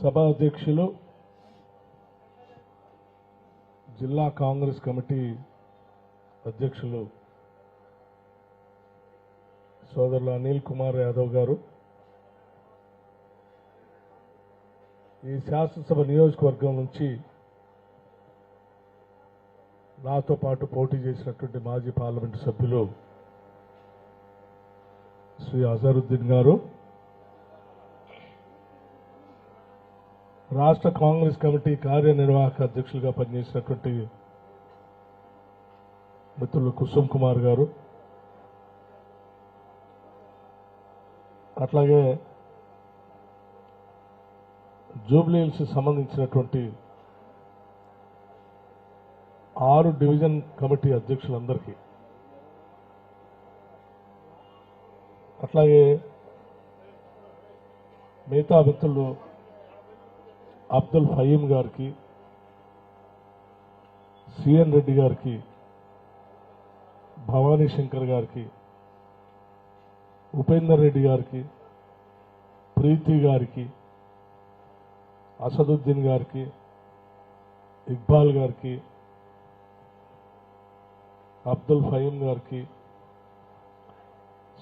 సభ అధ్యక్షులు జిల్లా కాంగ్రెస్ కమిటీ అధ్యక్షులు సోదరులు అనిల్ కుమార్ యాదవ్ గారు. ఈ శాసనసభ నియోజకవర్గం నుంచి నాతో పాటు పోటీ చేసినటువంటి మాజీ పార్లమెంటు సభ్యులు శ్రీ అజరుద్దీన్ గారు. రాష్ట్ర కాంగ్రెస్ కమిటీ కార్యనిర్వాహక అధ్యక్షులుగా పనిచేసినటువంటి మిత్రులు కుసుమ్ కుమార్ గారు అట్లాగే జూబ్లీహిల్స్ సంబంధించినటువంటి ఆరు డివిజన్ కమిటీ అధ్యక్షులందరికీ అట్లాగే మిగతా మిత్రులు అబ్దుల్ ఫయీం గారికి సిఎన్ రెడ్డి గారికి భవానీ శంకర్ గారికి ఉపేందర్ రెడ్డి గారికి ప్రీతి గారికి అసదుద్దీన్ గారికి ఇక్బాల్ గారికి అబ్దుల్ ఫయీం గారికి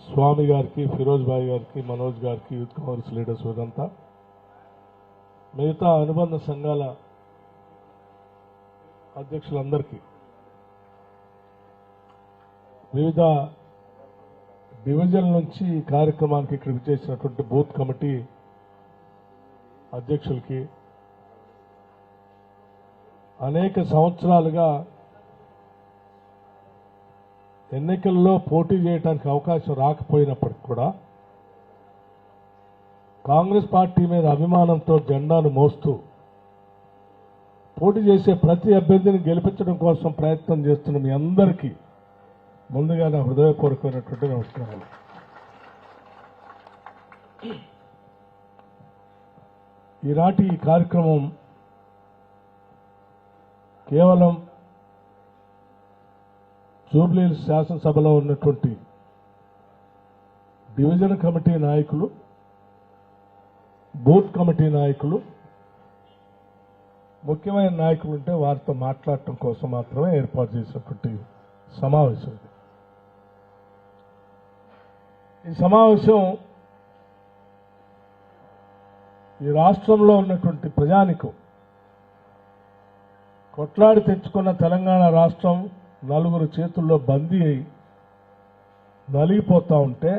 స్వామి గారికి ఫిరోజ్ భాయ్ గారికి మనోజ్ గారికి యూత్ కాంగ్రెస్ లీడర్స్ ఇదంతా మిగతా అనుబంధ సంఘాల అధ్యక్షులందరికీ వివిధ డివిజన్ నుంచి ఈ కార్యక్రమానికి ఇక్కడికి చేసినటువంటి బూత్ కమిటీ అధ్యక్షులకి అనేక సంవత్సరాలుగా ఎన్నికల్లో పోటీ చేయడానికి అవకాశం రాకపోయినప్పటికి కూడా కాంగ్రెస్ పార్టీ మీద అభిమానంతో జెండాను మోస్తూ పోటీ చేసే ప్రతి అభ్యర్థిని గెలిపించడం కోసం ప్రయత్నం చేస్తున్న మీ అందరికీ ముందుగా నా హృదయపూర్వకమైనటువంటి నమస్కారాలు. ఈనాటి ఈ కార్యక్రమం కేవలం జూబ్లీ శాసనసభలో ఉన్నటువంటి డివిజన్ కమిటీ నాయకులు బూత్ కమిటీ నాయకులు ముఖ్యమైన నాయకులు ఉంటే వారితో మాట్లాడటం కోసం మాత్రమే ఏర్పాటు చేసినటువంటి సమావేశం ఈ సమావేశం ఈ రాష్ట్రంలో ఉన్నటువంటి ప్రజానికం. కొట్లాడి తెచ్చుకున్న తెలంగాణ రాష్ట్రం నలుగురు చేతుల్లో బందీ అయి నలిగిపోతూ ఉంటే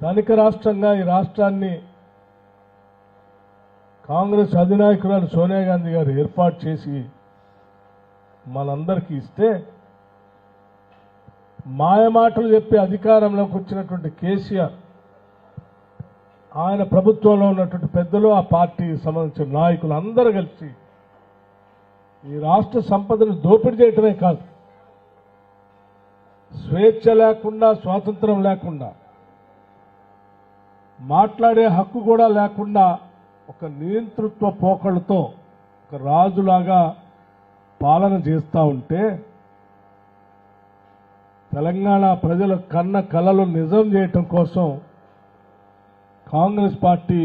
ధనిక రాష్ట్రంగా ఈ రాష్ట్రాన్ని కాంగ్రెస్ అధినాయకురాలు సోనియా గాంధీ గారు ఏర్పాటు చేసి మనందరికీ ఇస్తే మాయమాటలు చెప్పి అధికారంలోకి వచ్చినటువంటి కేసీఆర్ ఆయన ప్రభుత్వంలో ఉన్నటువంటి పెద్దలు ఆ పార్టీకి సంబంధించిన నాయకులు అందరూ కలిసి ఈ రాష్ట్ర సంపదను దోపిడీ చేయటమే కాదు స్వేచ్ఛ లేకుండా స్వాతంత్రం లేకుండా మాట్లాడే హక్కు కూడా లేకుండా ఒక నియంతృత్వ పోకడతో ఒక రాజులాగా పాలన చేస్తూ ఉంటే తెలంగాణ ప్రజల కన్న కలలు నిజం చేయటం కోసం కాంగ్రెస్ పార్టీ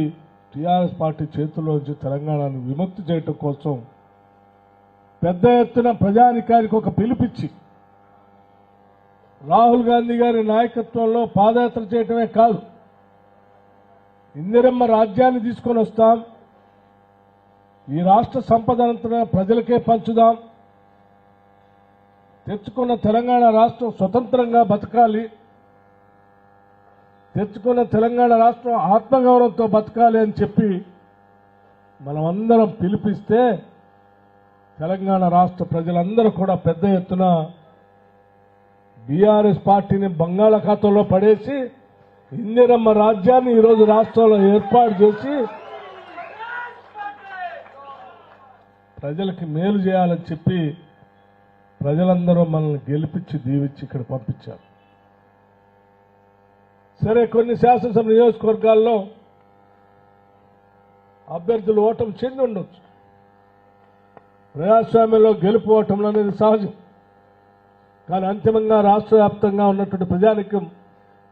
టీఆర్ఎస్ పార్టీ చేతుల్లోంచి తెలంగాణను విముక్తి చేయటం కోసం పెద్ద ఎత్తున ప్రజానికానికి ఒక పిలిపిచ్చి రాహుల్ గాంధీ గారి నాయకత్వంలో పాదయాత్ర చేయటమే కాదు. ఇందిరమ్మ రాజ్యాన్ని తీసుకొని వస్తాం. ఈ రాష్ట్ర సంపదనంతా ప్రజలకే పంచుదాం. తెచ్చుకున్న తెలంగాణ రాష్ట్రం స్వతంత్రంగా బతకాలి. తెచ్చుకున్న తెలంగాణ రాష్ట్రం ఆత్మగౌరవంతో బతకాలి అని చెప్పి మనమందరం పిలిపిస్తే తెలంగాణ రాష్ట్ర ప్రజలందరూ కూడా పెద్ద ఎత్తున బీఆర్ఎస్ పార్టీని బంగాళాఖాతంలో పడేసి ఇందిరమ్మ రాజ్యాన్ని ఈరోజు రాష్ట్రంలో ఏర్పాటు చేసి ప్రజలకి మేలు చేయాలని చెప్పి ప్రజలందరూ మనల్ని గెలిపించి దీవించి ఇక్కడ పంపించారు. సరే కొన్ని శాసనసభ నియోజకవర్గాల్లో అభ్యర్థులు ఓటం చెంది ఉండొచ్చు. ప్రజాస్వామ్యంలో గెలుపు ఓటములు అనేది సహజం. కానీ అంతిమంగా రాష్ట్ర వ్యాప్తంగా ఉన్నటువంటి ప్రజానికం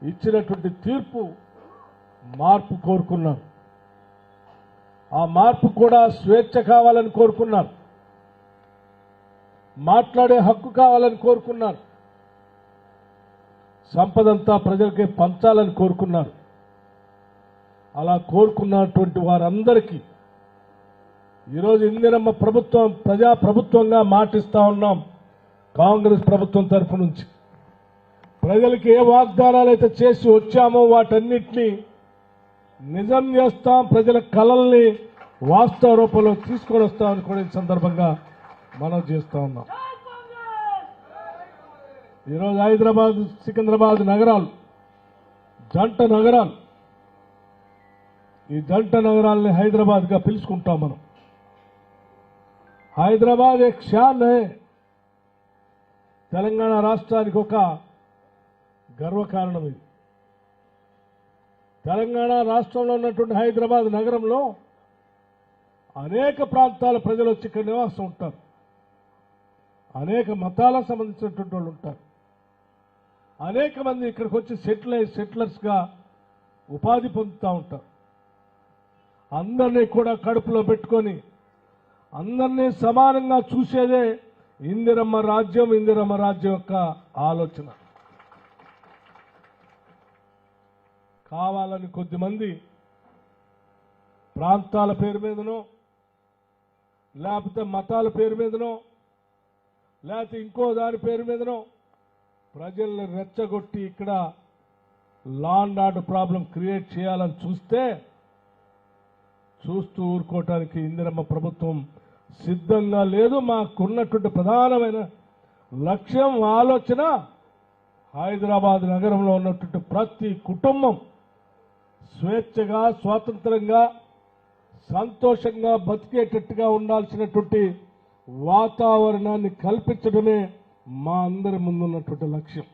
ఇచ్చినటువంటి తీర్పు మార్పు కోరుకున్నారు. ఆ మార్పు కూడా స్వేచ్ఛ కావాలని కోరుకున్నారు. మాట్లాడే హక్కు కావాలని కోరుకున్నారు. సంపదంతా ప్రజలకే పంచాలని కోరుకున్నారు. అలా కోరుకున్నటువంటి వారందరికీ ఈరోజు ఇందిరమ్మ ప్రభుత్వం ప్రజా ప్రభుత్వంగా ఉన్నాం కాంగ్రెస్ ప్రభుత్వం తరఫు నుంచి. ప్రజలకు ఏ వాగ్దానాలు అయితే చేసి వచ్చామో వాటన్నిటినీ నిజం చేస్తాం ప్రజల కళల్ని వాస్తవ రూపంలో తీసుకొని వస్తామని కూడా ఈ సందర్భంగా మనం చేస్తూ ఉన్నాం. ఈరోజు హైదరాబాద్ సికింద్రాబాద్ నగరాలు జంట నగరాలు ఈ జంట నగరాల్ని హైదరాబాద్గా పిలుచుకుంటాం మనం. హైదరాబాద్ ఎక్ షాన్ తెలంగాణ రాష్ట్రానికి ఒక గర్వకారణం ఇది. తెలంగాణ రాష్ట్రంలో ఉన్నటువంటి హైదరాబాద్ నగరంలో అనేక ప్రాంతాల ప్రజలు వచ్చి ఇక్కడ నివాసం ఉంటారు. అనేక మతాలకు సంబంధించినటువంటి వాళ్ళు ఉంటారు. అనేక మంది ఇక్కడికి వచ్చి సెటిల్ అయ్యి సెటిలర్స్గా ఉపాధి పొందుతూ ఉంటారు. అందరినీ కూడా కడుపులో పెట్టుకొని అందరినీ సమానంగా చూసేదే ఇందిరమ్మ రాజ్యం ఇందిరమ్మ రాజ్యం యొక్క ఆలోచన. కావాలని కొద్దిమంది ప్రాంతాల పేరు మీదనో లేకపోతే మతాల పేరు మీదనో లేకపోతే ఇంకో దాని పేరు మీదనో ప్రజల్ని రెచ్చగొట్టి ఇక్కడ law and order problem create చేయాలని చూస్తే చూస్తూ ఊరుకోవటానికి ఇందిరమ్మ ప్రభుత్వం సిద్ధంగా లేదు. మాకున్నటువంటి ప్రధానమైన లక్ష్యం ఆలోచన హైదరాబాద్ నగరంలో ఉన్నటువంటి ప్రతి కుటుంబం స్వేచ్ఛగా స్వాతంత్రంగా సంతోషంగా బతికేటట్టుగా ఉండాల్సినటువంటి వాతావరణాన్ని కల్పించడమే మా అందరి ముందున్నటువంటి లక్ష్యం.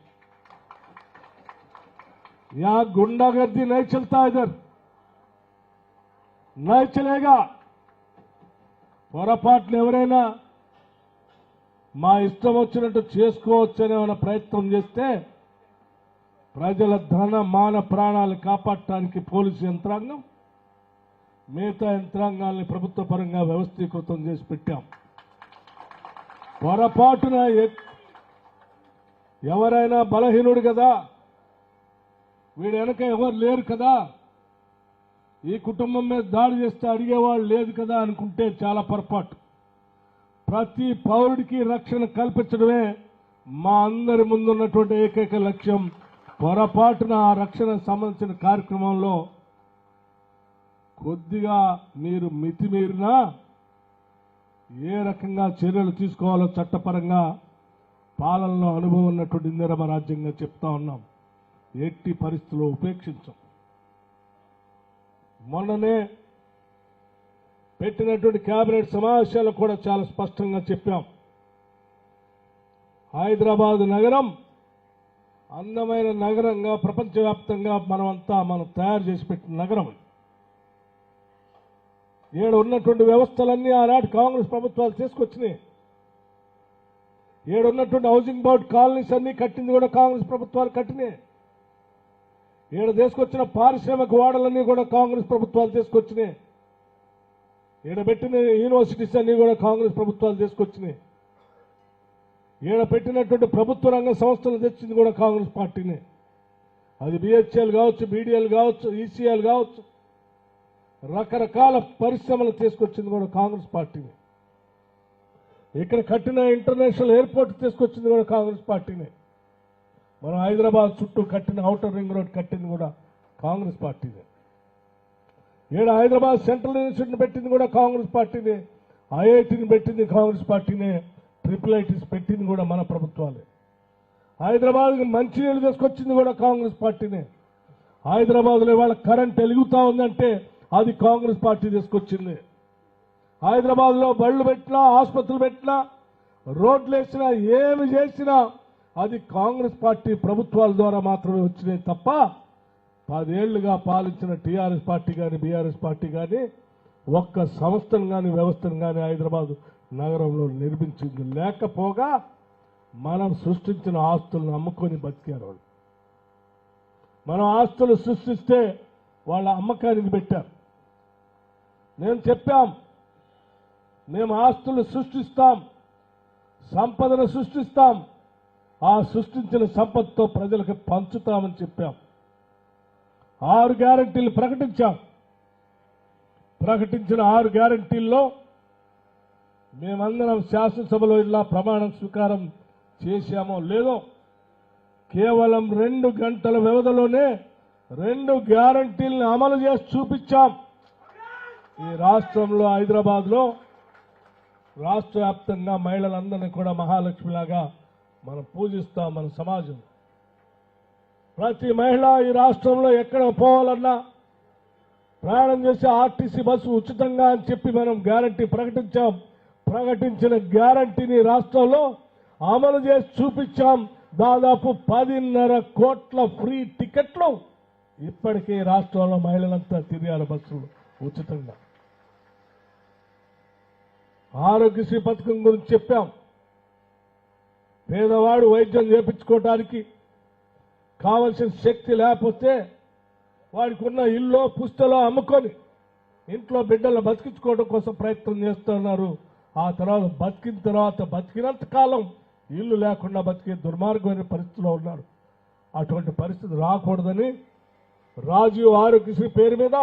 యా గుండాగర్ది नहीं चलता इधर పొరపాట్లు ఎవరైనా మా ఇష్టం వచ్చినట్టు చేసుకోవచ్చనే ప్రయత్నం చేస్తే ప్రజల ధన మాన ప్రాణాలు కాపాడటానికి పోలీసు యంత్రాంగం మిగతా యంత్రాంగాల్ని ప్రభుత్వ పరంగా వ్యవస్థీకృతం చేసి పెట్టాం. పొరపాటున ఎవరైనా బలహీనుడు కదా వీడు వెనక ఎవరు లేరు కదా ఈ కుటుంబం మీద దాడి చేస్తే అడిగేవాళ్ళు లేదు కదా అనుకుంటే చాలా పొరపాటు. ప్రతి పౌరుడికి రక్షణ కల్పించడమే మా అందరి ముందున్నటువంటి ఏకైక లక్ష్యం. పొరపాటున ఆ రక్షణకు సంబంధించిన కార్యక్రమంలో కొద్దిగా మీరు మితిమీరినా ఏ రకంగా చర్యలు తీసుకోవాలో చట్టపరంగా పాలనలో అనుభవం ఉన్నటువంటి ఇందిరమ రాజ్యంగా చెప్తా ఉన్నాం. ఎట్టి పరిస్థితుల్లో ఉపేక్షించం. మొన్ననే పెట్టినటువంటి కేబినెట్ సమావేశాలు కూడా చాలా స్పష్టంగా చెప్పాం. హైదరాబాద్ నగరం అందమైన నగరంగా ప్రపంచవ్యాప్తంగా మనమంతా మనం తయారు చేసి పెట్టిన నగరం ఏడు ఉన్నటువంటి వ్యవస్థలన్నీ ఆనాటి కాంగ్రెస్ ప్రభుత్వాలు తీసుకొచ్చినాయి ఏడు ఉన్నటువంటి హౌసింగ్ బోర్డ్ కాలనీస్ అన్ని కట్టింది కూడా కాంగ్రెస్ ప్రభుత్వాలు కట్టినాయి. ఏడు తీసుకొచ్చిన పారిశ్రామిక వాడలన్నీ కూడా కాంగ్రెస్ ప్రభుత్వాలు తీసుకొచ్చినాయి ఈడ పెట్టిన యూనివర్సిటీస్ అన్నీ కూడా కాంగ్రెస్ ప్రభుత్వాలు తీసుకొచ్చినాయి ఈయన పెట్టినటువంటి ప్రభుత్వ రంగ సంస్థలు తెచ్చింది కూడా కాంగ్రెస్ పార్టీనే. అది బిహెచ్ఎల్ కావచ్చు బీడీఎల్ కావచ్చు ఈసీఎల్ కావచ్చు. రకరకాల పరిశ్రమలు తీసుకొచ్చింది కూడా కాంగ్రెస్ పార్టీనే. ఇక్కడ కట్టిన ఇంటర్నేషనల్ ఎయిర్పోర్ట్ తీసుకొచ్చింది కూడా కాంగ్రెస్ పార్టీనే. మనం హైదరాబాద్ చుట్టూ కట్టిన ఔటర్ రింగ్ రోడ్ కట్టింది కూడా కాంగ్రెస్ పార్టీనే. ఈడ హైదరాబాద్ సెంట్రల్ యూనివర్సిటీని పెట్టింది కూడా కాంగ్రెస్ పార్టీనే. ఐఐటిని పెట్టింది కాంగ్రెస్ పార్టీనే. ట్రిపుల్ ఐటీస్ పెట్టింది కూడా మన ప్రభుత్వాలే. హైదరాబాద్కి మంచినీళ్ళు తీసుకొచ్చింది కూడా కాంగ్రెస్ పార్టీనే. హైదరాబాద్లో ఇవాళ కరెంట్ వెలుగుతూ ఉందంటే అది కాంగ్రెస్ పార్టీ తీసుకొచ్చింది. హైదరాబాద్లో బళ్ళు పెట్టినా ఆసుపత్రులు పెట్టినా రోడ్లు వేసినా ఏమి చేసినా అది కాంగ్రెస్ పార్టీ ప్రభుత్వాల ద్వారా మాత్రమే వచ్చినాయి తప్ప పదేళ్ళుగా పాలించిన టీఆర్ఎస్ పార్టీ కానీ బీఆర్ఎస్ పార్టీ కానీ ఒక్క సంస్థను కానీ వ్యవస్థను కానీ హైదరాబాద్ నగరంలో నిర్మించింది లేకపోగా మనం సృష్టించిన ఆస్తులను అమ్ముకొని బతికారు వాళ్ళు. మనం ఆస్తులు సృష్టిస్తే వాళ్ళ అమ్మకానికి పెట్టారు. నేను చెప్పాం మేము ఆస్తులు సృష్టిస్తాం సంపదను సృష్టిస్తాం ఆ సృష్టించిన సంపదతో ప్రజలకు పంచుతామని చెప్పాం. ఆరు గ్యారంటీలు ప్రకటించాం. ప్రకటించిన ఆరు గ్యారంటీల్లో మేమందరం శాసనసభలో ఇలా ప్రమాణం స్వీకారం చేశామో లేదో కేవలం రెండు గంటల వ్యవధిలోనే రెండు గ్యారంటీలను అమలు చేసి చూపించాం. ఈ రాష్ట్రంలో హైదరాబాద్లో రాష్ట్ర వ్యాప్తంగా మహిళలందరినీ కూడా మహాలక్ష్మిలాగా మనం పూజిస్తాం మన సమాజం. ప్రతి మహిళ ఈ రాష్ట్రంలో ఎక్కడ పోవాలన్నా ప్రయాణం చేసే ఆర్టీసీ బస్సు ఉచితంగా అని చెప్పి మనం గ్యారంటీ ప్రకటించాం. ప్రకటించిన గ్యారంటీని రాష్ట్రంలో అమలు చేసి చూపించాం. దాదాపు పదిన్నర కోట్ల ఫ్రీ టికెట్లు ఇప్పటికే రాష్ట్రంలో మహిళలంతా తిరిగారు బస్సులు ఉచితంగా. ఆరోగ్యశ్రీ పథకం గురించి చెప్పాం. పేదవాడు వైద్యం చేపించుకోవటానికి కావలసిన శక్తి లేకపోతే వాడికి ఉన్న ఇల్లు పుస్తలో అమ్ముకొని ఇంట్లో బిడ్డలు బతికించుకోవడం కోసం ప్రయత్నం చేస్తున్నారు ఆ తర్వాత బతికిన తర్వాత బతికినంత కాలం ఇల్లు లేకుండా బతికే దుర్మార్గమైన పరిస్థితిలో ఉన్నారు. అటువంటి పరిస్థితి రాకూడదని రాజీవ్ ఆరోగ్యశ్రీ పేరు మీద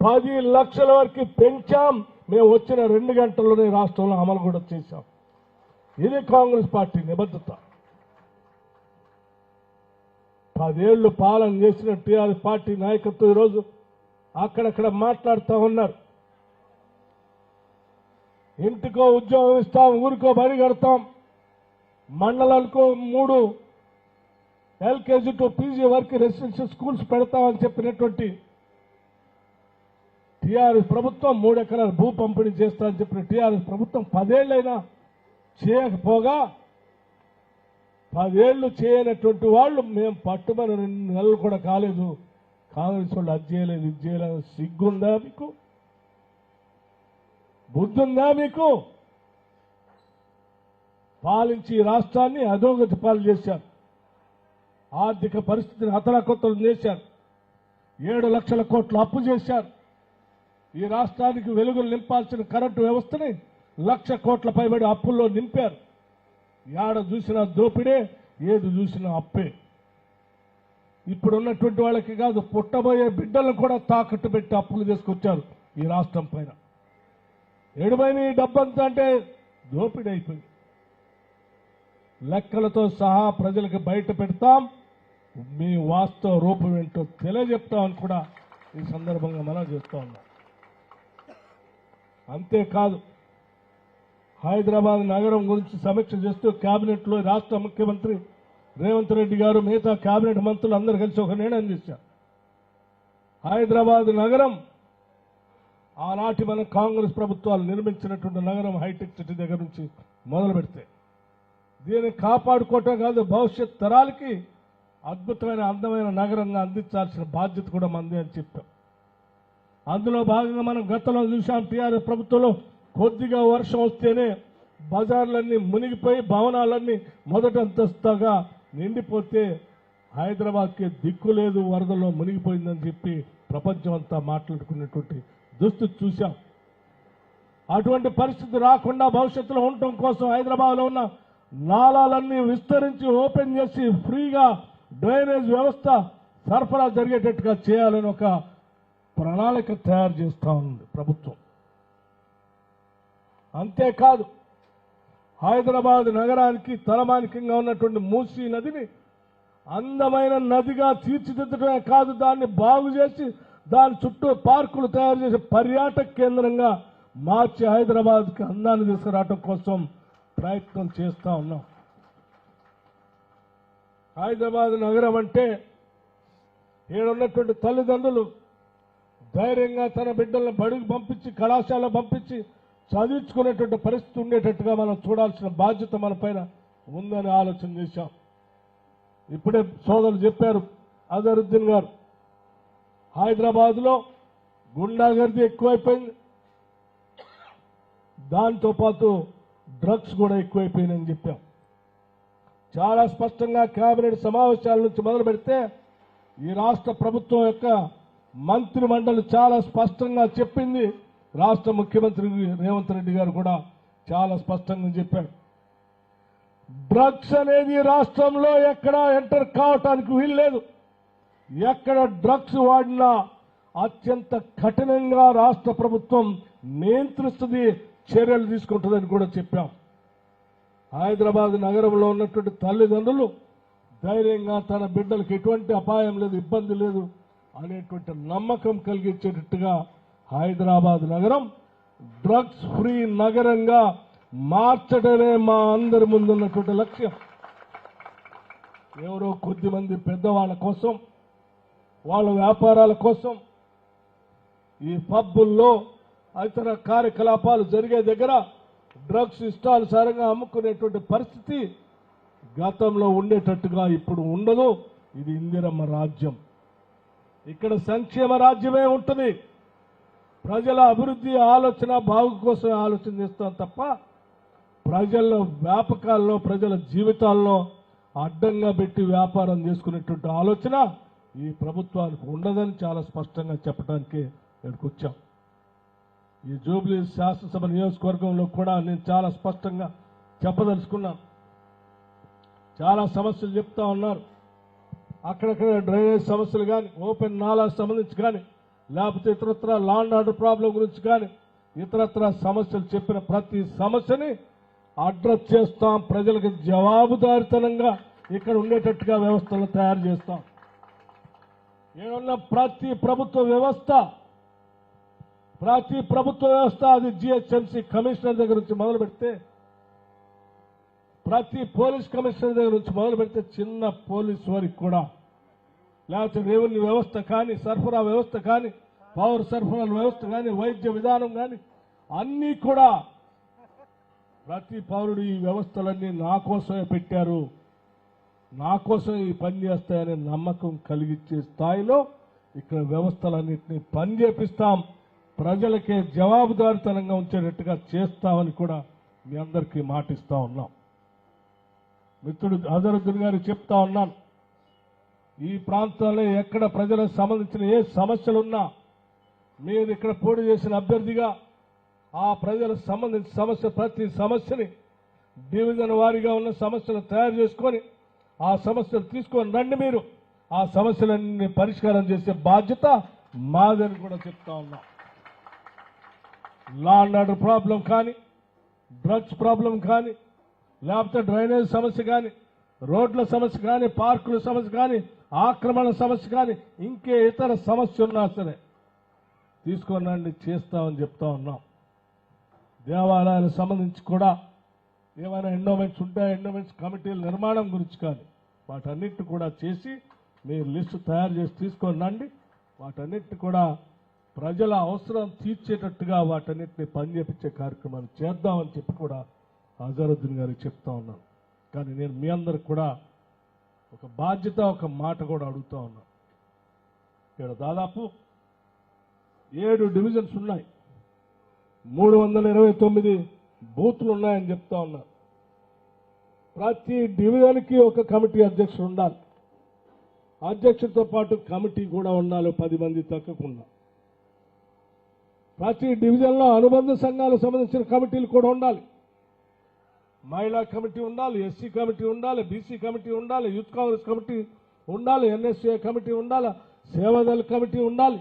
పది లక్షల వరకు పెంచాం. మేము వచ్చిన రెండు గంటల్లోనే రాష్ట్రంలో అమలు కూడా చేశాం. ఇది కాంగ్రెస్ పార్టీ నిబద్ధత. పదేళ్ళు పాలన చేసిన టీఆర్ఎస్ పార్టీ నాయకత్వం ఈరోజు అక్కడక్కడ మాట్లాడుతూ ఉన్నారు. ఇంటికో ఉద్యోగం ఇస్తాం ఊరికో బడి కడతాం. మండలాలకు మూడు ఎల్కేజీ టు పీజీ వరకు రెసిడెన్షియల్ స్కూల్స్ పెడతామని చెప్పినటువంటి టీఆర్ఎస్ ప్రభుత్వం మూడు ఎకరాల భూ పంపిణీ చేస్తామని చెప్పిన టీఆర్ఎస్ ప్రభుత్వం పదేళ్ళైనా చేయకపోగా పదేళ్ళు చేయనటువంటి వాళ్ళు మేము పట్టుమని రెండు నెలలు కూడా కాలేదు. కాంగ్రెస్ వాళ్ళు అది చేయలేదు ఇది చేయలేదు. సిగ్గుందా మీకు? బుద్ధుందా మీకు? పాలించి ఈ రాష్ట్రాన్ని అధోగతి పాలు చేశారు. ఆర్థిక పరిస్థితిని అతలకొత్తలు చేశారు. ఏడు లక్షల కోట్లు అప్పు చేశారు. ఈ రాష్ట్రానికి వెలుగులు నింపాల్సిన కరెంటు వ్యవస్థని లక్ష కోట్ల పైబడి అప్పుల్లో నింపారు. యాడ చూసినా దోపిడే ఏది చూసినా అప్పే. ఇప్పుడు ఉన్నటువంటి వాళ్ళకి కాదు పుట్టబోయే బిడ్డలను కూడా తాకట్టు పెట్టి అప్పులు తీసుకొచ్చారు ఈ రాష్ట్రం పైన. ఎడుమైన డబ్బంతా అంటే దోపిడీ అయిపోయింది లెక్కలతో సహా ప్రజలకు బయట పెడతాం. మీ వాస్తవ రూపం ఏంటో తెలియజెప్తామని కూడా ఈ సందర్భంగా మనం చెప్తా ఉన్నాం. అంతేకాదు హైదరాబాద్ నగరం గురించి సమీక్ష చేస్తూ కేబినెట్లో రాష్ట్ర ముఖ్యమంత్రి రేవంత్ రెడ్డి గారు మిగతా కేబినెట్ మంత్రులు అందరూ కలిసి ఒక నిర్ణయం చేశారు. హైదరాబాద్ నగరం ఆనాటి మన కాంగ్రెస్ ప్రభుత్వాలు నిర్మించినటువంటి నగరం హైటెక్ సిటీ దగ్గర నుంచి మొదలు పెడితే దీన్ని కాపాడుకోవటం కాదు భవిష్యత్ తరాలకి అద్భుతమైన అందమైన నగరంగా అందించాల్సిన బాధ్యత కూడా మంది అని చెప్పాం. అందులో భాగంగా మనం గతంలో చూసాం టీఆర్ఎస్ ప్రభుత్వంలో కొద్దిగా వర్షం వస్తేనే బజార్లన్నీ మునిగిపోయి భవనాలన్నీ మొదటి అంతస్తుగా నిండిపోతే హైదరాబాద్కి దిక్కు లేదు వరదలో మునిగిపోయిందని చెప్పి ప్రపంచం అంతా మాట్లాడుకున్నటువంటి దుస్థితి చూశాం. అటువంటి పరిస్థితి రాకుండా భవిష్యత్తులో ఉండటం కోసం హైదరాబాద్లో ఉన్న నాలాలన్నీ విస్తరించి ఓపెన్ చేసి ఫ్రీగా డ్రైనేజ్ వ్యవస్థ సరఫరా జరిగేటట్టుగా చేయాలని ఒక ప్రణాళిక తయారు చేస్తూ ఉంది ప్రభుత్వం. అంతేకాదు హైదరాబాద్ నగరానికి తలమానికంగా ఉన్నటువంటి మూసీ నదిని అందమైన నదిగా తీర్చిదిద్దడమే కాదు దాన్ని బాగు చేసి దాని చుట్టూ పార్కులు తయారు చేసి పర్యాటక కేంద్రంగా మార్చి హైదరాబాద్కి అందాన్ని తీసుకురావటం కోసం ప్రయత్నం చేస్తూ ఉన్నాం. హైదరాబాద్ నగరం అంటే ఈడున్నటువంటి తల్లిదండ్రులు ధైర్యంగా తన బిడ్డలను బడికి పంపించి కళాశాల పంపించి చదివించుకునేటువంటి పరిస్థితి ఉండేటట్టుగా మనం చూడాల్సిన బాధ్యత మన పైన ఉందని ఆలోచన చేశాం. ఇప్పుడే సోదరులు చెప్పారు అజరుద్దీన్ గారు హైదరాబాద్లో గుండాగర్ది ఎక్కువైపోయింది. దాంతో పాటు డ్రగ్స్ కూడా ఎక్కువైపోయినాయని చెప్పాం. చాలా స్పష్టంగా కేబినెట్ సమావేశాల నుంచి మొదలు పెడితే ఈ రాష్ట్ర ప్రభుత్వం యొక్క మంత్రి మండలి చాలా స్పష్టంగా చెప్పింది. రాష్ట్ర ముఖ్యమంత్రి రేవంత్ రెడ్డి గారు కూడా చాలా స్పష్టంగా చెప్పారు. డ్రగ్స్ అనేది రాష్ట్రంలో ఎక్కడా ఎంటర్ కావటానికి వీల్లేదు. ఎక్కడ డ్రగ్స్ వాడినా అత్యంత కఠినంగా రాష్ట్ర ప్రభుత్వం నియంత్రిస్తుంది చర్యలు తీసుకుంటుందని కూడా చెప్పాం. హైదరాబాద్ నగరంలో ఉన్నటువంటి తల్లిదండ్రులు ధైర్యంగా తన బిడ్డలకు ఎటువంటి అపాయం లేదు ఇబ్బంది లేదు అనేటువంటి నమ్మకం కలిగించేటట్టుగా హైదరాబాద్ నగరం డ్రగ్స్ ఫ్రీ నగరంగా మార్చడమే మా అందరి ముందున్నటువంటి లక్ష్యం. ఎవరో కొద్దిమంది పెద్దవాళ్ళ కోసం వాళ్ళ వ్యాపారాల కోసం ఈ పబ్బుల్లో ఇతర కార్యకలాపాలు జరిగే దగ్గర డ్రగ్స్ ఇష్టానుసారంగా అమ్ముకునేటువంటి పరిస్థితి గతంలో ఉండేటట్టుగా ఇప్పుడు ఉండదు. ఇది ఇందిరమ్మ రాజ్యం. ఇక్కడ సంక్షేమ రాజ్యమే ఉంటుంది. ప్రజల అభివృద్ధి ఆలోచన బాగు కోసం ఆలోచన చేస్తాం తప్ప ప్రజల వ్యాపకాల్లో ప్రజల జీవితాల్లో అడ్డంగా పెట్టి వ్యాపారం చేసుకునేటువంటి ఆలోచన ఈ ప్రభుత్వానికి ఉండదని చాలా స్పష్టంగా చెప్పడానికి ఇక్కడికి వచ్చాం ఈ జూబ్లీ శాసనసభ నియోజకవర్గంలో కూడా నేను చాలా స్పష్టంగా చెప్పదలుచుకున్నాను. చాలా సమస్యలు చెప్తా ఉన్నారు. అక్కడక్కడ డ్రైనేజ్ సమస్యలు కానీ ఓపెన్ నాలా సంబంధించి కానీ లేకపోతే ఇతరత్ర లాండ్ ఆర్డర్ ప్రాబ్లం గురించి కానీ ఇతరత్ర సమస్యలు చెప్పిన ప్రతి సమస్యని అడ్రస్ చేస్తాం. ప్రజలకు జవాబుదారితనంగా ఇక్కడ ఉండేటట్టుగా వ్యవస్థలు తయారు చేస్తాం. ఏమన్నా ప్రతి ప్రభుత్వ వ్యవస్థ ప్రతి ప్రభుత్వ వ్యవస్థ అది జిహెచ్ఎంసీ కమిషనర్ దగ్గర నుంచి మొదలు పెడితే ప్రతి పోలీస్ కమిషనర్ దగ్గర నుంచి మొదలు పెడితే చిన్న పోలీస్ వారికి కూడా. లేకపోతే రెవెన్యూ వ్యవస్థ కానీ సరఫరా వ్యవస్థ కానీ పవర్ సరఫరాల వ్యవస్థ కానీ వైద్య విధానం కానీ అన్నీ కూడా ప్రతి పౌరుడు ఈ వ్యవస్థలన్నీ నా కోసమే పెట్టారు. నా కోసం ఈ పని చేస్తాయనే నమ్మకం కలిగించే స్థాయిలో ఇక్కడ వ్యవస్థలన్నింటినీ పని చేపిస్తాం. ప్రజలకే జవాబుదారితనంగా ఉంచేటట్టుగా చేస్తామని కూడా మీ అందరికీ మాటిస్తా ఉన్నాం. మిత్రుడు అజరుద్దీన్ గారు చెప్తా ఉన్నాను ఈ ప్రాంతంలో ఎక్కడ ప్రజలకు సంబంధించిన ఏ సమస్యలున్నా మీరు ఇక్కడ పోటీ చేసిన అభ్యర్థిగా ఆ ప్రజలకు సంబంధించిన సమస్య ప్రతి సమస్యని డివిజన్ వారీగా ఉన్న సమస్యలు తయారు చేసుకొని ఆ సమస్యలు తీసుకొని రండి మీరు. ఆ సమస్యలన్నీ పరిష్కారం చేసే బాధ్యత మాదని కూడా చెప్తా ఉన్నాం. లా అండ్ ఆర్డర్ ప్రాబ్లం కానీ డ్రగ్స్ ప్రాబ్లం కానీ లేకపోతే డ్రైనేజ్ సమస్య కానీ రోడ్ల సమస్య కానీ పార్కుల సమస్య కానీ ఆక్రమణ సమస్య కానీ ఇంకే ఇతర సమస్య ఉన్నా సరే తీసుకొని రండి చేస్తామని చెప్తా ఉన్నాం. దేవాలయాలకు సంబంధించి కూడా ఏమైనా ఎండోమెంట్స్ ఉంటే ఎండోమెంట్స్ కమిటీల నిర్మాణం గురించి కానీ వాటన్నిటిని కూడా చేసి మీరు లిస్టు తయారు చేసి తీసుకొని రండి. వాటన్నిటిని కూడా ప్రజల అవసరం తీర్చేటట్టుగా వాటన్నిటిని పనిచేపించే కార్యక్రమాన్ని చేద్దామని చెప్పి కూడా అజరుద్దీన్ గారికి చెప్తా ఉన్నాను. కానీ నేను మీ అందరికి కూడా ఒక బాధ్యత ఒక మాట కూడా అడుగుతా ఉన్నాను ఇక్కడ దాదాపు ఏడు డివిజన్స్ ఉన్నాయి. మూడు వందల ఇరవై తొమ్మిది బూత్లు ఉన్నాయని చెప్తా ఉన్నారు ప్రతి డివిజన్కి ఒక కమిటీ అధ్యక్షుడు ఉండాలి. అధ్యక్షుడితో పాటు కమిటీ కూడా ఉండాలి పది మంది తగ్గకుండా. ప్రతి డివిజన్లో అనుబంధ సంఘాలకు సంబంధించిన కమిటీలు కూడా ఉండాలి. మహిళా కమిటీ ఉండాలి ఎస్సీ కమిటీ ఉండాలి బీసీ కమిటీ ఉండాలి యూత్ కాంగ్రెస్ కమిటీ ఉండాలి ఎన్ఎస్ఏ కమిటీ ఉండాలి సేవాదళ కమిటీ ఉండాలి.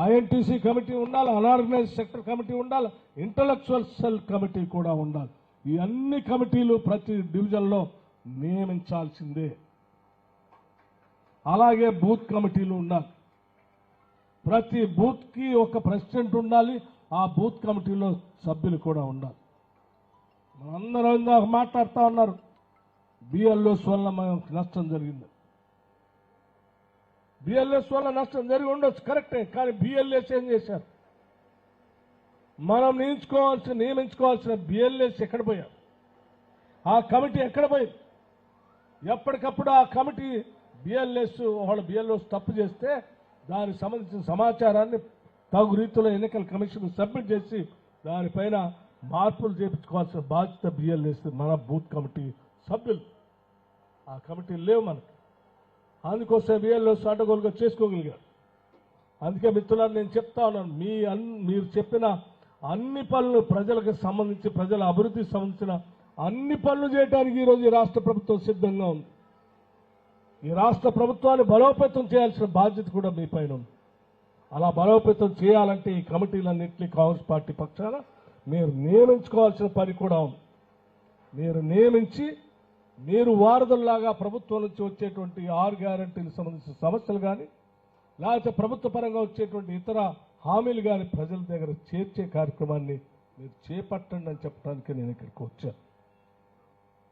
ఐఎన్టీసీ కమిటీ ఉండాలి అనార్గనైజ్ సెక్టర్ కమిటీ ఉండాలి ఇంటలెక్చువల్ సెల్ కమిటీ కూడా ఉండాలి. ఈ అన్ని కమిటీలు ప్రతి డివిజన్లో నియమించాల్సిందే. అలాగే బూత్ కమిటీలు ఉండాలి. ప్రతి బూత్కి ఒక ప్రెసిడెంట్ ఉండాలి ఆ బూత్ కమిటీలో సభ్యులు కూడా ఉండాలి. మనందరం ఇందాక మాట్లాడుతూ ఉన్నారు బిఎల్ఓస్ వల్ల నష్టం జరిగింది. బిఎల్ఎస్ వల్ల నష్టం జరిగి ఉండొచ్చు కరెక్టే కానీ బిఎల్ఎస్ ఏం చేశారు? మనం నియమించుకోవాల్సిన నియమించుకోవాల్సిన బిఎల్ఎస్ ఎక్కడ పోయారు? ఆ కమిటీ ఎక్కడ పోయింది? ఎప్పటికప్పుడు ఆ కమిటీ బిఎల్ఎస్ వాళ్ళు బిఎల్ఎస్ తప్పు చేస్తే దానికి సంబంధించిన సమాచారాన్ని తగు రీతిలో ఎన్నికల కమిషన్ సబ్మిట్ చేసి దానిపైన మార్పులు చేపించుకోవాల్సిన బాధ్యత బిఎల్ఎస్ మన బూత్ కమిటీ సభ్యులు. ఆ కమిటీలు లేవు మనకి. అందుకోసం వీళ్ళు అడ్డగోలుగా చేసుకోగలిగారు అందుకే మిత్రులారు నేను చెప్తా ఉన్నాను మీ అన్ మీరు చెప్పిన అన్ని పనులు ప్రజలకు సంబంధించి ప్రజల అభివృద్ధికి సంబంధించిన అన్ని పనులు చేయడానికి ఈరోజు ఈ రాష్ట్ర ప్రభుత్వం సిద్ధంగా ఉంది. ఈ రాష్ట్ర ప్రభుత్వాన్ని బలోపేతం చేయాల్సిన బాధ్యత కూడా మీ పైన ఉంది. అలా బలోపేతం చేయాలంటే ఈ కమిటీలన్నింటినీ కాంగ్రెస్ పార్టీ పక్షాన మీరు నియమించుకోవాల్సిన పని కూడా ఉంది. మీరు నియమించి మీరు వారధుల్లాగా ప్రభుత్వం నుంచి వచ్చేటువంటి ఆరు గ్యారంటీలకు సంబంధించిన సమస్యలు కానీ లేకపోతే ప్రభుత్వ పరంగా వచ్చేటువంటి ఇతర హామీలు కానీ ప్రజల దగ్గర చేర్చే కార్యక్రమాన్ని మీరు చేపట్టండి అని చెప్పడానికి నేను ఇక్కడికి వచ్చాను.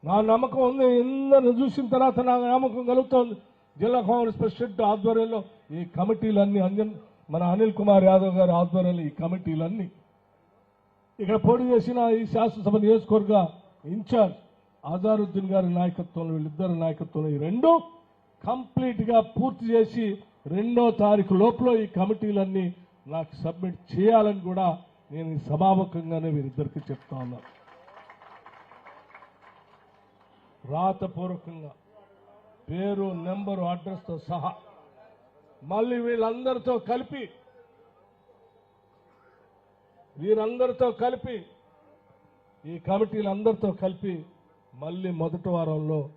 నా నమ్మకం ఉంది అందరిని చూసిన తర్వాత నా నమ్మకం కలుగుతోంది. జిల్లా కాంగ్రెస్ ప్రెసిడెంట్ ఆధ్వర్యంలో ఈ కమిటీలన్నీ అంజన్ మన అనిల్ కుమార్ యాదవ్ గారి ఆధ్వర్యంలో ఈ కమిటీలన్నీ ఇక్కడ పోటీ చేసిన ఈ శాసనసభ నియోజకవర్గ ఇన్ఛార్జ్ ఆజారుద్దీన్ గారి నాయకత్వంలో వీళ్ళిద్దరి నాయకత్వంలో ఈ రెండు కంప్లీట్గా పూర్తి చేసి రెండో తారీఖు లోపల ఈ కమిటీలన్నీ నాకు సబ్మిట్ చేయాలని కూడా నేను సమాపకంగానే వీరిద్దరికి చెప్తా ఉన్నాను రాతపూర్వకంగా పేరు నెంబరు అడ్రస్తో సహా మళ్ళీ వీళ్ళందరితో కలిపి వీరందరితో కలిపి ఈ కమిటీలందరితో కలిపి మళ్ళీ మొదటి వారంలో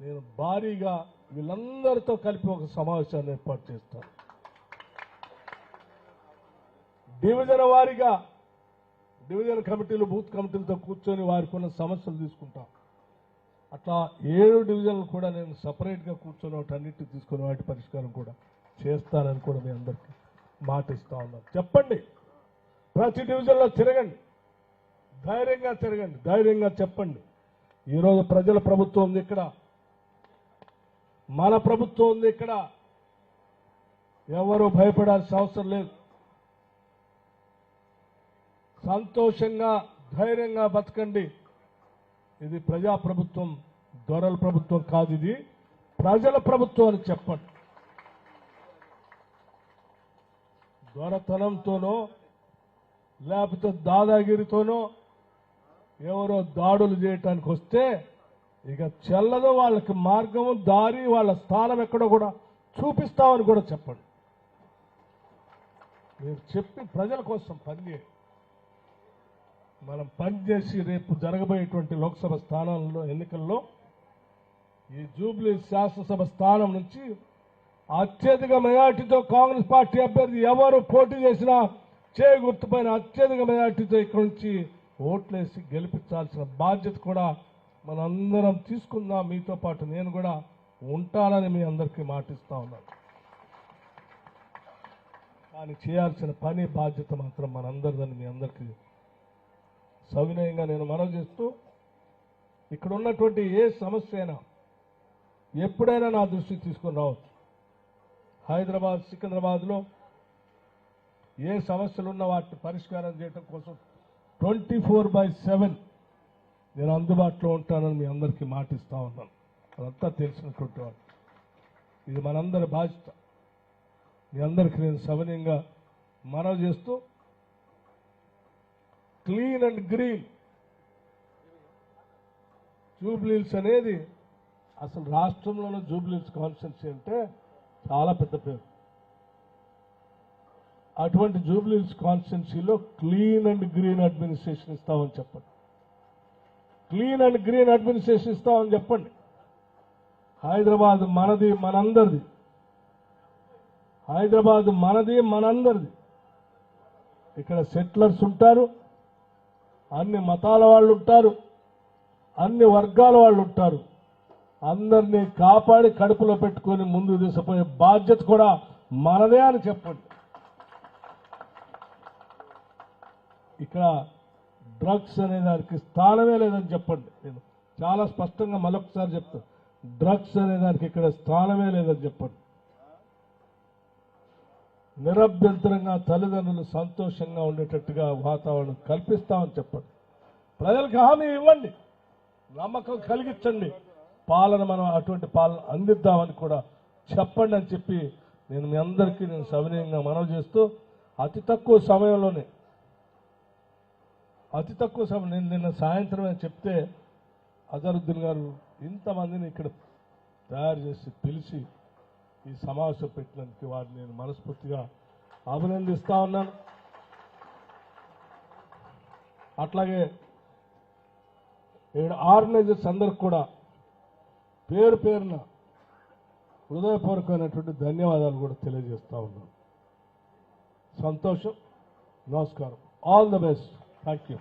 నేను భారీగా వీళ్ళందరితో కలిపి ఒక సమావేశాన్ని ఏర్పాటు చేస్తాను. డివిజన్ వారీగా డివిజన్ కమిటీలు బూత్ కమిటీలతో కూర్చొని వారికి ఉన్న సమస్యలు తీసుకుంటాం. అట్లా ఏడు డివిజన్లు కూడా నేను సపరేట్గా కూర్చొని వాటి వాటన్నిటి తీసుకొని వాటి పరిష్కారం కూడా చేస్తానని కూడా మీ అందరికీ మాట ఇస్తా ఉన్నాను. చెప్పండి. ప్రతి డివిజన్లో తిరగండి. ధైర్యంగా తిరగండి. ధైర్యంగా చెప్పండి. ఈరోజు ప్రజల ప్రభుత్వం ఉంది ఇక్కడ. మన ప్రభుత్వం ఉంది ఇక్కడ. ఎవరు భయపడాల్సిన అవసరం లేదు. సంతోషంగా ధైర్యంగా బతకండి. ఇది ప్రజా ప్రభుత్వం దొరల ప్రభుత్వం కాదు ఇది. ప్రజల ప్రభుత్వం అని చెప్పండి. దొరతనంతోనో లేకపోతే దాదాగిరితోనో ఎవరో దాడులు చేయటానికి వస్తే ఇక చెల్లదు వాళ్ళకి మార్గం దారి వాళ్ళ స్థానం ఎక్కడో కూడా చూపిస్తామని కూడా చెప్పండి. మీరు చెప్పి ప్రజల కోసం పనిచేయండి. మనం పనిచేసి రేపు జరగబోయేటువంటి లోక్సభ స్థానాల్లో ఎన్నికల్లో ఈ జూబ్లీ శాసనసభ స్థానం నుంచి అత్యధిక మెజార్టీతో కాంగ్రెస్ పార్టీ అభ్యర్థి ఎవరు పోటీ చేసినా చేయి గుర్తుపైన అత్యధిక మెజార్టీతో ఇక్కడి నుంచి ఓట్లేసి గెలిపించాల్సిన బాధ్యత కూడా మనందరం తీసుకుందాం. మీతో పాటు నేను కూడా ఉంటానని మీ అందరికీ మాటిస్తా ఉన్నాను. కానీ చేయాల్సిన పని బాధ్యత మాత్రం మనందరిదని మీ అందరికీ సవినయంగా నేను మనవి చేస్తూ ఇక్కడ ఉన్నటువంటి ఏ సమస్య అయినా ఎప్పుడైనా నా దృష్టికి తీసుకుని రావచ్చు. హైదరాబాద్ సికింద్రాబాద్లో ఏ సమస్యలు ఉన్న వాటిని పరిష్కారం చేయడం కోసం ట్వంటీ ఫోర్ బై సెవెన్ నేను అందుబాటులో ఉంటానని మీ అందరికీ మాటిస్తూ ఉన్నాను. అదంతా తెలిసినటువంటి వాడు. ఇది మనందరి బాధ్యత. మీ అందరికీ నేను సవనీయంగా మనవి చేస్తూ క్లీన్ అండ్ గ్రీన్ జూబ్లీల్స్ అనేది అసలు రాష్ట్రంలోనే జూబ్లీల్స్ కాన్స్టిట్యున్సీ అంటే చాలా పెద్ద పేరు. అటువంటి జూబ్లీల్స్ కాన్స్టిట్యున్సీలో క్లీన్ అండ్ గ్రీన్ అడ్మినిస్ట్రేషన్ ఇస్తామని చెప్పండి. క్లీన్ అండ్ గ్రీన్ అడ్మినిస్ట్రేషన్ ఇస్తామని చెప్పండి. హైదరాబాద్ మనది మనందరిది. హైదరాబాద్ మనది మనందరిది. ఇక్కడ సెటిలర్స్ ఉంటారు అన్ని మతాల వాళ్ళు ఉంటారు అన్ని వర్గాల వాళ్ళు ఉంటారు. అందరినీ కాపాడి కడుపులో పెట్టుకొని ముందుకు తీసుకుపోయే బాధ్యత కూడా మనదే అని చెప్పండి. ఇక్కడ డ్రగ్స్ అనే దానికి స్థానమే లేదని చెప్పండి. నేను చాలా స్పష్టంగా మరొకసారి చెప్తాను డ్రగ్స్ అనే దానికి ఇక్కడ స్థానమే లేదని చెప్పండి. నిరభ్యంతరంగా తల్లిదండ్రులు సంతోషంగా ఉండేటట్టుగా వాతావరణం కల్పిస్తామని చెప్పండి. ప్రజలకు హామీ ఇవ్వండి. నమ్మకం కలిగించండి. పాలన మనం అటువంటి పాలన అందిద్దామని కూడా చెప్పండి అని చెప్పి నేను మీ అందరికీ నేను సవినయంగా మనవి చేస్తూ అతి తక్కువ సమయంలోనే అతి తక్కువ సమయం. నేను నిన్న సాయంత్రమే చెప్తే అజరుద్దీన్ గారు ఇంతమందిని ఇక్కడ తయారు చేసి పిలిచి ఈ సమావేశం పెట్టినందుకు వారిని నేను మనస్ఫూర్తిగా అభినందిస్తా ఉన్నాను. అట్లాగే ఇక్కడ ఆర్గనైజర్స్ అందరికి కూడా పేరు పేరున హృదయపూర్వకమైనటువంటి ధన్యవాదాలు కూడా తెలియజేస్తా ఉన్నాను. సంతోషం. నమస్కారం. All the best Thank you.